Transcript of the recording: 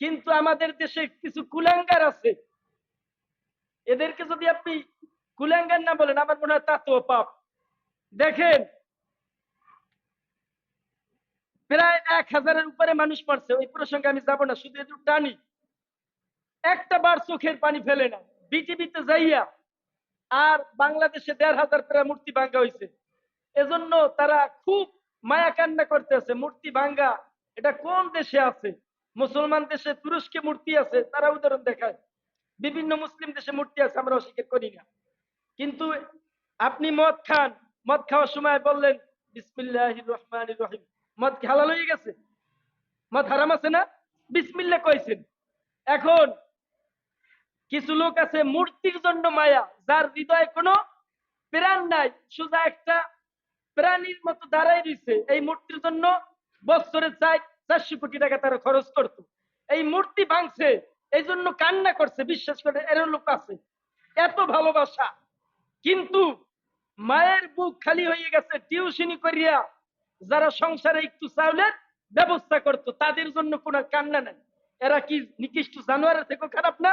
কিন্তু আমাদের দেশে কিছু কুলাঙ্গার আছে। এদেরকে যদি আপনি কুলাঙ্গার না বলেন, আমার মনে হয় তাতেও পাপ। দেখেন, প্রায় এক হাজারের উপরে মানুষ মরছে ওই প্রসঙ্গে আমি যাব না, শুধু একটু টানি। একটা বার চোখের পানি ফেলে না, বিটিভিতে যাইয়া, আর বাংলাদেশে দেড় হাজার প্রায় মূর্তি ভাঙ্গা হয়েছে এজন্য তারা খুব মায়া কান্না করতেছে, মূর্তি ভাঙ্গা, এটা কোন দেশে আছে? মুসলমান দেশে তুরস্কে মূর্তি আছে, তারা উদাহরণ দেখায়। বিভিন্ন মুসলিম দেশে মূর্তি আছে, আমরা অস্বীকার করি না। কিন্তু আপনি মদ খান, মদ খাওয়ার সময় বললেন বিসমিল্লাহ রহমান রহিম। মদ হালাল হয়ে গেছে? মদ হারাম আছে না? বিসমিল্লা এখন কিছু লোক আছে মূর্তির জন্য মায়া, যার হৃদয়ে কোনো প্রাণ নাই, সোজা একটা প্রাণীর মতো দাঁড়াই রয়েছে এই মূর্তির জন্য বছরে চাই চারশো কোটি টাকা তারা খরচ করতো। এই মূর্তি ভাঙছে, এই জন্য কান্না করছে, বিশ্বাস করে এর লোক আছে। এত ভালোবাসা। কিন্তু মায়ের বুক খালি হয়ে গেছে টিউশনি করিয়া যারা সংসারে একটু চাউলের ব্যবস্থা করতো, তাদের জন্য কোনো কান্না নাই। এরা কি নিকৃষ্ট জানোয়ারের থেকে খারাপ না?